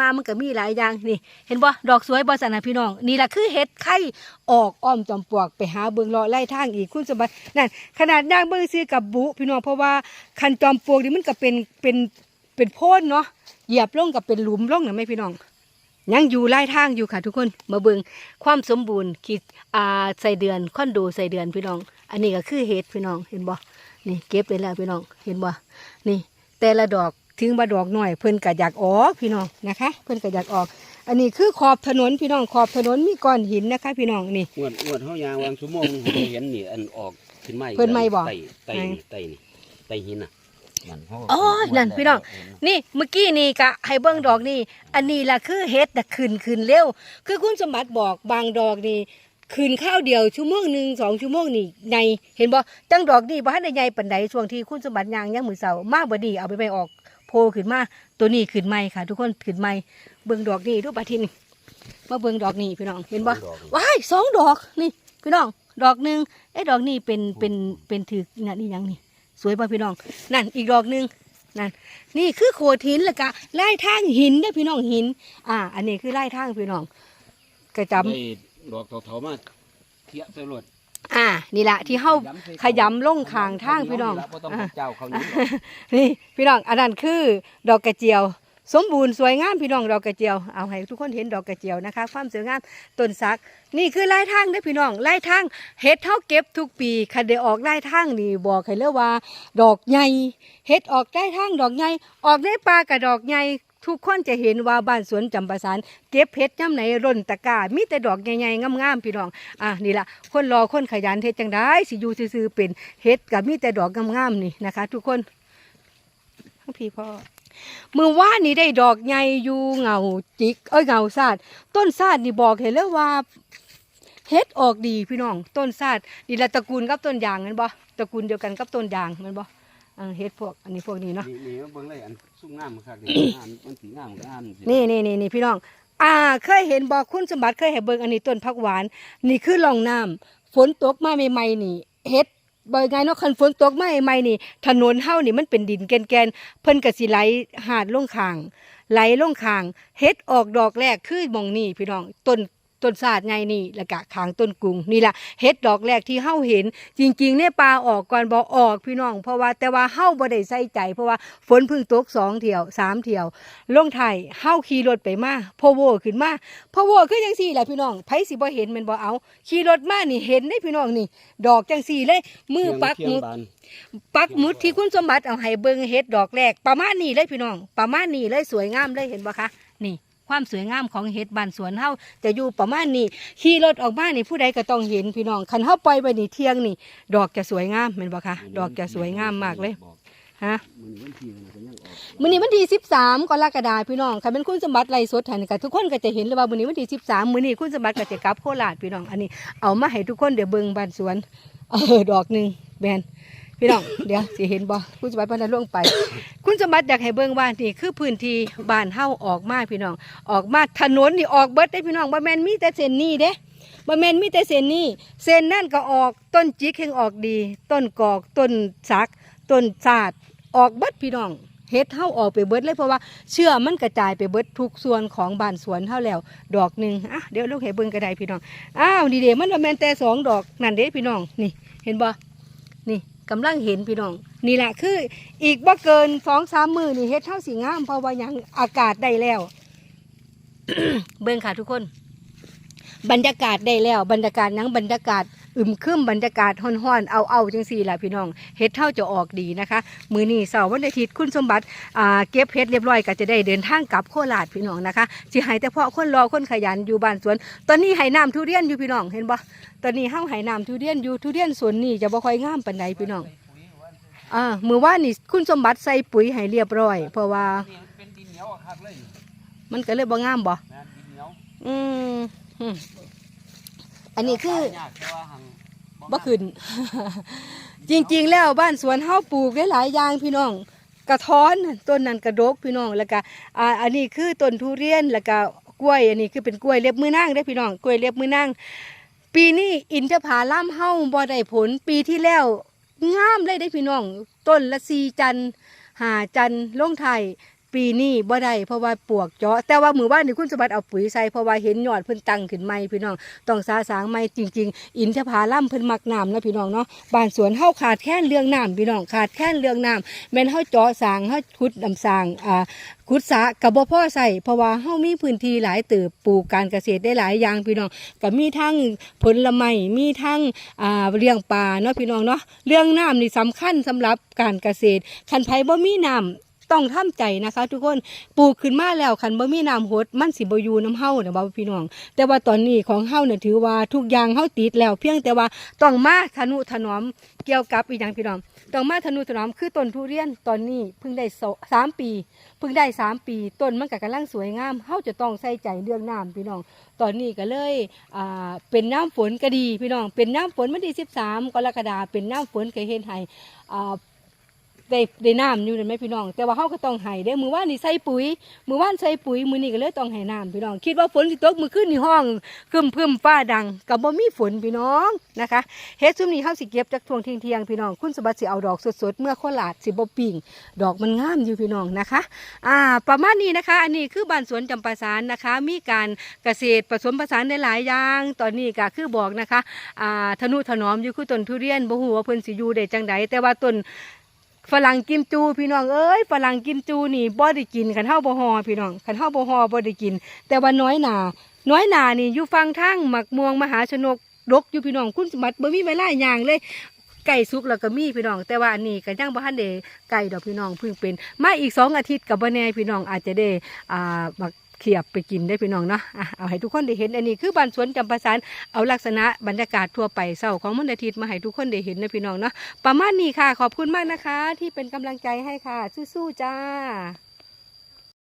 มามันก็มีหลายอย่างนี่ เห็นบ่ดอกสวยบ่สันนะพี่น้อง นี่แหละคือเห็ดไข่ออกอ้อมจอมปลวกไปหาเบิ่งเลาะไล่ทางอีกคุณสมบัตินั่นขนาดย่างเบิ่งซื้อกับบุพี่น้องเพราะว่าคันจอมปลวกนี่มันก็เป็นเป็นเป็นโพนเนาะเหยียบลงกับเป็นหลุมลงนะแม่พี่น้องยังอยู่ไล่ทางอยู่ค่ะทุกคนมาเบิ่งความสมบูรณ์คิดอ่าใส่เดือนค่อนโดใส่เดือนพี่น้อง อันนี้ก็คือเห็ดพี่น้องเห็นบ่นี่เก็บไปแล้วพี่น้องเห็นบ่นี่ แต่ละดอก ถึงบ่ดอกน้อยเพิ่นก็อยากออกพี่น้องนะคะ เพิ่นก็อยากออก อันนี้คือขอบถนนพี่น้องขอบถนนมีก้อนหินนะคะ พี่น้องนี่อ้วนอ้วนเฮายางวางชั่วโมงหนึ่งผมเห็นนี่อันออกขึ้นไม้เพิ่นไม้บ่ไต่ไต่นี่ไต่นี่ไต่หินน่ะนั่นเฮาอ๋อ นั่นพี่น้อง นี่เมื่อกี้นี่ก็ให้เบิ่งดอกนี่ อันนี้ล่ะคือเฮ็ดน่ะขึ้นขึ้นเร็ว คือคุณสมบัติบอกบางดอกนี่ขึ้นข้าวเดียวชั่วโมงหนึ่งสองชั่วโมงนี่ในเห็นบ่จังดอกนี่บ่ทันได้ใหญ่ปานใดช่วงที่คุณสมบัติย่างยังมื้อเช้ามาบ่ดีเอาไปไปออก โพขึ้นมาตัวนี้ขึ้นใหม่ค่ะ ทุกคนขึ้นใหม่เบิ่งดอกนี่ดูบัดทีนี่มาเบิ่งดอกนี่พี่น้องเห็นบ่ดอกนี่ว้ายสองดอกนี่พี่น้อง ดอกหนึ่งไอ้ดอกนี่เป็นเป็นเป็นถือนี่นี่หยังนี่ สวยป่ะพี่น้อง นั่นอีกดอกหนึ่งนั่นนี่คือโขดหินแล้วก็ไล่ทางหินได้อพี่น้องหิน อ่า อันนี้คือไล่ทางพี่น้องกระจได้ดอกเถาๆมาเทียบใส่รถำ อ่านี่แหละที่เฮาขยำลงข้างทางพี่น้องบ่ต้องเป็นเจ้าเขาอยู่นี่พี่น้องอันนั้นคือดอกกระเจียว สมบูรณ์สวยงามพี่น้องดอกกระเจียวเอาให้ทุกคนเห็นดอกกระเจียวนะคะความสวยงามต้นสัก นี่คือไล่ทางได้อพี่น้องไล่ทางเฮ็ดเท่าเก็บทุกปีคันได้ออกไล่ทางนี่บอกให้เลยว่า ดอกใหญ่เฮ็ดออกไล่ทางดอกใหญ่ออกในป่ากับดอกใหญ่ ทุกคนจะเห็นว่าบ้านสวนจำปาสารเก็บเฮ็ดย่ำไหนร่นตะกร้ามีแต่ดอกใหญ่ๆงามๆพี่น้องอะนี่ละคนรอคนขยันเฮ็ดจังได้สิอยู่ซื่อๆเป็นเฮ็ดกับมีแต่ดอกงามๆนี่นะคะ ทุกคนทั้งพี่พ่อมือว่านนี่ได้ดอกใหญ่อยู่เหงาจิก เอ้ยเหงาซาดต้นซาดนี่บอกเห็นแล้วว่าเฮ็ดออกดีพี่น้อง ต้นซาดนี่ละตระกูลกับต้นยางแมันบ่ตระกูลเดียวกันกับต้นยางแมันบ่เออเฮ็ดพวกอันนี้พวกนี้เนาะนี่นี่เบิ่งเลยอันซุ่มงามคักนี่งามมันสีงามก็งามสินี่นี่นี่นี่พี่น้อง อ่า เคยเห็นบอกคุณสมบัติเคยเห็นเบิ่งอันนี้ต้นผักหวาน นี่คือร่องน้ำฝนตกมาใหม่ๆนี่เฮ็ดบ่ไงเนาะคันฝนตกมาใหม่ๆนี่ ถนนเฮานี่มันเป็นดินแกนๆเพิ่นก็สิไหลหาดลงข้างไหลลงข้างเฮ็ดออกดอกแรกคือหมองนี่พี่น้องต้น ต้นศาสตร์ไงนี่แล้วก็ข้างต้นกรุงนี่ล่ะเฮ็ดดอกแรกที่เฮาเห็น จริงๆเนี่ยปลาออกก่อนบ่ออกพี่น้อง เพราะว่าแต่ว่าเฮาบ่ได้ใส่ใจ เพราะว่าฝนเพิ่งตกสองเที่ยวสามเที่ยวลงไทยเฮาขี่รถไปมาพอโวขึ้นมาพอโวคือจังซี่แหละพี่น้องไผสิบ่เห็นแมันบ่เอาขี่รถมานี่เห็นได้พี่น้องนี่ ดอกจังซี่เลยมือปักหมุดเทียงบานปักหมุดที่คุณสมบัติเอาให้เบิ่งเฮ็ดดอกแรกประมาณนี้เลยพี่น้อง ประมาณนี้เลยสวยงามเลยเห็นบ่คะนี่ ความสวยงามของเฮ็ดบ้านสวนเฮาจะอยู่ประมาณนี้ขี่รถออกมานี่ผู้ใดก็ต้องเห็นพี่น้องคันเฮาปล่อยไว้นี่เที่ยงนี่ ดอกจะสวยงามแม่นบ่คะดอกจะสวยงามมากเลยบอกฮะมันวันที่มันก็ยังออกมื้อนี้วันที่13กรกฎาคมพี่น้องค่ะเป็นคุณสมบัติไล่สดให้นี่ก็ทุกคนก็จะเห็นเลยว่ามื้อนี้วันที่13มื้อนี้คุณสมบัติก็จะกลับโคราชพี่น้องอันนี้เอามาให้ทุกคนเดี๋ยวเบิ่งบ้านสวนเออดอกหนึงแม่น พี่น้องเดี๋ยวสิเห็นบ่คุณสมบัติพันธุ์ล่วงไป คุณสมบัติอยากให้เบิ่งว่านี่คือพื้นที่บ้านเฮาออกมาพี่น้อง ออกมาถนนนี่ออกเบิดได้พี่น้องบ่แม่นมีแต่เส้นนี้เด้บ่แม่นมีแต่เส้นนี้เส้นนั่นก็ออกต้นจิกแห่งออกดี ต้นกอกต้นสักต้นสาดออกเบิดพี่น้องเฮ็ดเฮาออกไปเบิดเลยเพราะว่าเชื่อมันกระจายไปเบิดทุกส่วนของบ้านสวนเฮาแล้ว ดอกหนึ่งอะเดี๋ยวลูกให้เบิ่งก็ได้พี่น้องอ้าวนี่เดมันบ่แม่นแต่สองดอกนั่นเด้พี่น้องนี่ เห็นบ่นี่ กำลังเห็นพี่น้อง นี่แหละคือ อีกบ่เกินสองสามมือนี่เฮ็ดเท่าสีงามเพราะว่าหยังอากาศได้แล้ว เบิ่งค่ะทุกคน บรรยากาศได้แล้ว บรรยากาศหยังบรรยากาศ อึมครึมบรรยากาศฮ้อนๆเอาเอาจังสี่แหละพี่น้องเฮ็ดเท่าจะออกดีนะคะ มือนี้เสาร์วันอาทิตย์คุณสมบัติเก็บเฮ็ดเรียบร้อยก็จะได้เดินทางกลับโคราชพี่น้องนะคะสิให้แต่เพาะคนรอคนขยันอยู่บ้านสวน ตอนนี้ให้น้ำทุเรียนอยู่พี่น้องเห็นบ่ตอนนี้เฮาให้น้ำทุเรียนอยู่ทุเรียนสวนนี่จะบ่ค่อยงามปานใดพี่น้องอ่ามื้อว่านี่คุณสมบัติใส่ปุ๋ยให้เรียบร้อย เพราะว่านี่เป็นดินเรียกเลยมันก็เลยบ่งามบ่อืม อืมอันนี้คือยากแต่ว่าหังบ่ขึ้น จริงๆ แล้วบ้านสวนเฮาปลูกได้หลายอย่างพี่น้อง กระท้อนต้นนั้นกระดกพี่น้องแล้วก็อ่าอันนี้คือต้นทุเรียนแล้วก็กล้วย อันนี้คือเป็นกล้วยเล็บมือนางได้อพี่น้องกล้วยเล็บมือนางปีนี้อินทผลัมเฮาบ่ได้ผลปีที่แล้วงามเลยได้อพี่น้อง ต้นละสีจันทร์หาจันทร์ลงไทย ปีนี้บ่ได้เพราะว่าปวกเจาะ แต่ว่ามือว่านนี่คุณสมบัติเอาปุ๋ยใส่เพราะว่าเห็นยอดเพิ่นตั้งขึ้นใหม่พี่น้องต้องสาสางใหม่จริง ๆ อินทผลัมเพิ่นมักน้ำนะพี่น้องเนาะบ้านสวนเฮาขาดแค่เรื่องน้ำพี่น้องขาดแค่เรื่องน้ำแม่นเฮาเจาะสางเฮาขุดดำสางอ่าขุดสระก็บ่พอใส่เพราะว่าเฮามีพื้นที่หลายเติบปลูกการเกษตรได้หลายอย่างพี่น้องก็มีทั้งผลไม้มีทั้งอ่าเลี้ยงปลาเนาะพี่น้องเนาะเรื่องน้ำนี่สำคัญสำหรับการเกษตรคันไผบ่มีน้ำ ต้องทำใจนะคะ ทุกคนปลูกขึ้นมาแล้วคันบ่มีน้ำหดมันสิบ่อยู่น้ำเฮานะบ่าวพี่น้อง แต่ว่าตอนนี้ของเฮาเนี่ยถือว่าทุกอย่างเฮาติดแล้ว เพียงแต่ว่าต้องมาทนุถนอมเกี่ยวกับอีกอย่างพี่น้องต้องมาทนุถนอมคือต้นทุเรียนตอนนี้เพิ่งได้สองสามปี เพิ่งได้สามปีต้นมันก็กำลังสวยงามเฮาจะต้องใส่ใจเรื่องน้ำพี่น้อง ตอนนี้ก็เลยอ่าเป็นน้ำฝนก็ดีพี่น้อง เป็นน้ำฝนวันที่13กรกฎาเป็นน้ำฝนก็เฮ็ดให้อ่า ได้ได้น้ำอยู่เห็นไหมพี่น้อง แต่ว่าเขาก็ต้องให้เด้อมือว่านนี่ใส่ปุ๋ย มือว่านใส่ปุ๋ยมือนี้ก็เลยต้องให้น้ำพี่น้อง คิดว่าฝนสิตกมือขึ้นในห้องคึมพึมฟ้าดังกับบ่มีฝนพี่น้องนะคะเฮ็ดซุมนี้เฮาสิเก็บจากทวงเทียงเทียงพี่น้องคุณสมบัติสิเอาดอกสดๆเมื่อโคลาดสิบ่ปิ่งดอกมันงามอยู่พี่น้องนะคะอ่าประมาณนี้นะคะ อันนี้คือบ้านสวนจำปาสารนะคะ มีการเกษตรผสมผสานได้หลายอย่างตอนนี้ก็คือบอกนะคะอ่าทนุถนอมอยู่คือต้นทุเรียนบ่ฮู้ว่าเพิ่นสิอยู่ได้จังใดแต่ว่าต้น ฝรั่งกิมจูพี่น้องเอ้ยฝรั่งกิมจูนี่บ่ได้กินขันเฮาบ่ฮอพี่น้องขันเฮาบ่ฮอบ่ได้กิน แต่ว่าน้อยหนาน้อยหนานี่อยู่ฟังทางหมักม่วงมหาชนกดกอยู่พี่น้องคุณสมบัติบ่มีเวลาย่างเลยไก่สุกแล้วก็มีพี่น้อง แต่ว่าอันนี้ก็ยังบ่ทันได้ไก่ดอกพี่น้องเพิ่งเป็น มาอีกสองอาทิตย์กับบ่แน่พี่น้องอาจจะได้อ่ามา เขียบไปกินได้พี่น้องเนาะเอาให้ทุกคนได้เห็นอันนี้คือบ้านสวนจำปาสานเอาลักษณะบรรยากาศทั่วไปเศร้าของมันอาทิตย์มาให้ทุกคนได้เห็นนะพี่น้องเนาะประมาณนี้ค่ะ ขอบคุณมากนะคะ ที่เป็นกำลังใจให้ค่ะ สู้ๆจ้า